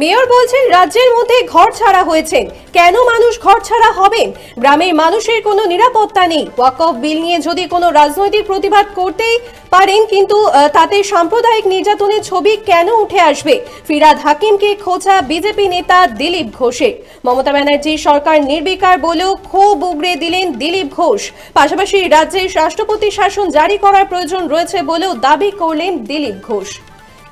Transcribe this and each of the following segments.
Mayor বলছেন, রাজ্যের মধ্যে ঘর ছাড়া হয়েছেন কেন মানুষ ঘর ছাড়া হবেন গ্রামের মানুষের কোনো নিরাপত্তা নেই। ওয়াকফ বিল নিয়ে যদি কোনো রাজনৈতিক প্রতিবাদ করতেই পারেন, কিন্তু তাতে সাম্প্রদায়িক নির্যাতনের ছবি কেন উঠে আসবে? ফিরাদ হাকিমকে খোঁচা বিজেপি নেতা দিলীপ ঘোষের। মমতা ব্যানার্জি সরকার নির্বিকার বলেও ক্ষোভ উগড়ে দিলেন দিলীপ ঘোষ। পাশাপাশি রাজ্যের রাষ্ট্রপতি শাসন জারি করার প্রয়োজন রয়েছে বলেও দাবি করলেন দিলীপ ঘোষ।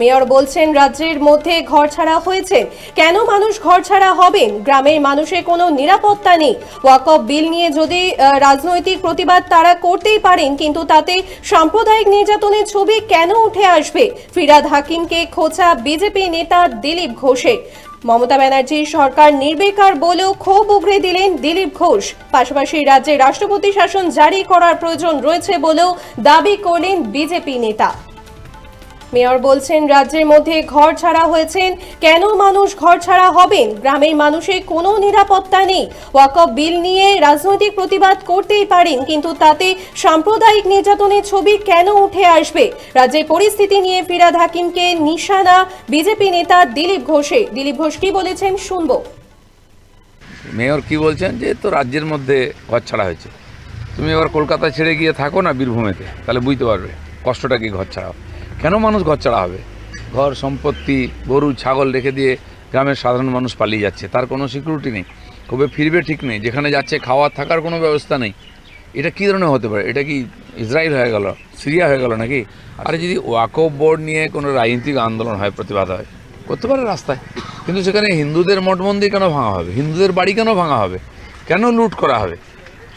মেয়র বলছেন, রাজ্যের মধ্যে ঘর ছাড়া হয়েছে। কেন মানুষ ঘর ছাড়া হবেন? গ্রামের মানুষের কোনো নিরাপত্তা নেই। ওয়াকফ বিল নিয়ে যদি রাজনৈতিক প্রতিবাদ তারা করতেই পারেন, কিন্তু তাতে সাম্প্রদায়িক নির্যাতনের ছবি কেন উঠে আসবে? ফিরাদ হাকিমকে খোঁচা বিজেপি নেতা দিলীপ ঘোষের। মমতা ব্যানার্জির সরকার নির্বিকার বলেও ক্ষোভ উগড়ে দিলেন দিলীপ ঘোষ। পাশাপাশি রাজ্যে রাষ্ট্রপতি শাসন জারি করার প্রয়োজন রয়েছে বলেও দাবি করলেন বিজেপি নেতা। মেয়র বলছেন, রাজ্যের মধ্যে ঘর ছাড়া হয়েছেন। কেন মানুষ ঘর ছাড়া হবেন? গ্রামের মানুষের কোনো নিরাপত্তা নেই। ওয়াকফ বিল নিয়ে রাজনৈতিক প্রতিবাদ করতেই পারেন, কিন্তু তাতে সাম্প্রদায়িক নির্যাতনের ছবি কেন উঠে আসবে? রাজ্যের পরিস্থিতি নিয়ে ফিরাদ হাকিমকে নিশানা বিজেপি নেতা দিলীপ ঘোষে। দিলীপ ঘোষ কি বলেছেন শুনব। মেয়র কি বলছেন যে তো রাজ্যের মধ্যে ঘর ছাড়া হয়েছে। তুমি এবার কলকাতা ছেড়ে গিয়ে থাকো না বীরভূমেতে, তাহলে বুঝতে পারবে কষ্টটা কি ঘর ছাড়া কেন মানুষ ঘর ছাড়া হবে? ঘর, সম্পত্তি, গরু, ছাগল রেখে দিয়ে গ্রামের সাধারণ মানুষ পালিয়ে যাচ্ছে, তার কোনো সিকিউরিটি নেই। কবে ফিরবে ঠিক নেই, যেখানে যাচ্ছে খাওয়ার থাকার কোনো ব্যবস্থা নেই। এটা কী ধরনের হতে পারে? এটা কি ইসরায়েল হয়ে গেল? সিরিয়া হয়ে গেল নাকি? আর যদি ওয়াকফ বোর্ড নিয়ে কোনো রাজনৈতিক আন্দোলন হয়, প্রতিবাদ হয়, করতে পারে রাস্তায়। কিন্তু সেখানে হিন্দুদের মঠ মন্দির কেন ভাঙা হবে? হিন্দুদের বাড়ি কেন ভাঙা হবে? কেন লুট করা হবে?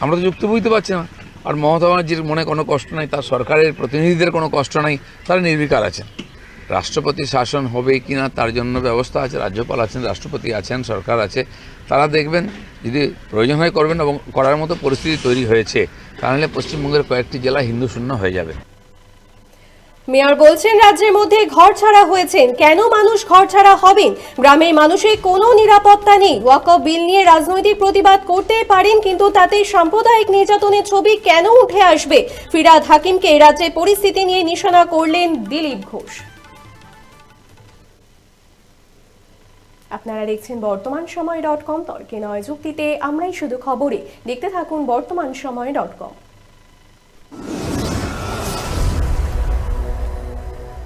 আমরা তো যুক্তি বুঝতে পারছি না। আর মমতা ব্যানার্জির মনে কোনো কষ্ট নাই, তার সরকারের প্রতিনিধিদের কোনো কষ্ট নাই, তারা নির্বিকার আছেন। রাষ্ট্রপতি শাসন হবে কি না, তার জন্য ব্যবস্থা আছে, রাজ্যপাল আছেন, রাষ্ট্রপতি আছেন, সরকার আছে, তারা দেখবেন, যদি প্রয়োজন হয় করবেন এবং করার মতো পরিস্থিতি তৈরি হয়েছে, তাহলে পশ্চিমবঙ্গের কয়েকটি জেলা হিন্দু শূন্য হয়ে যাবে। মেয়র বলছেন, রাজ্যের মধ্যে ঘর ছাড়া হয়েছেন। কেন মানুষ ঘর ছাড়া হবেন? গ্রামের মানুষের কোনো নিরাপত্তা নেই। ওয়াকফ বিল নিয়ে রাজনৈতিক প্রতিবাদ করতে পারেন, কিন্তু তাতে সাম্প্রদায়িক নির্যাতনের ছবি কেন উঠে আসবে? ফিরাদ হাকিমকে রাজ্যের পরিস্থিতি নিয়ে নিশানা করলেন দিলীপ ঘোষ। আপনারা দেখছেন বর্তমান সময় ডট কম, তর্কে নয় যুক্তিতে আমরাই শুধু খবরে। দেখতে থাকুন বর্তমান সময় ডট কম।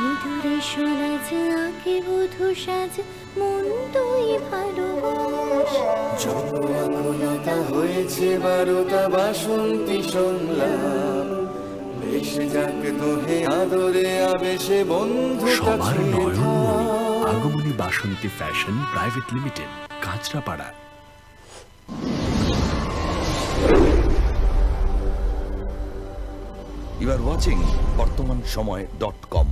সিঁদুরে সোনাজ আঁকে বধু সাজ মন তুই ভালোবাস হয়েছে বারোটা বাসন্তী সংলাপ। ভেসে যাক দোহে আদরে আবেশে বন্ধু সবার নয়নমণি Agamani Basanti fashion private limited Kanchrapara. You are watching বর্তমান সময় ডট কম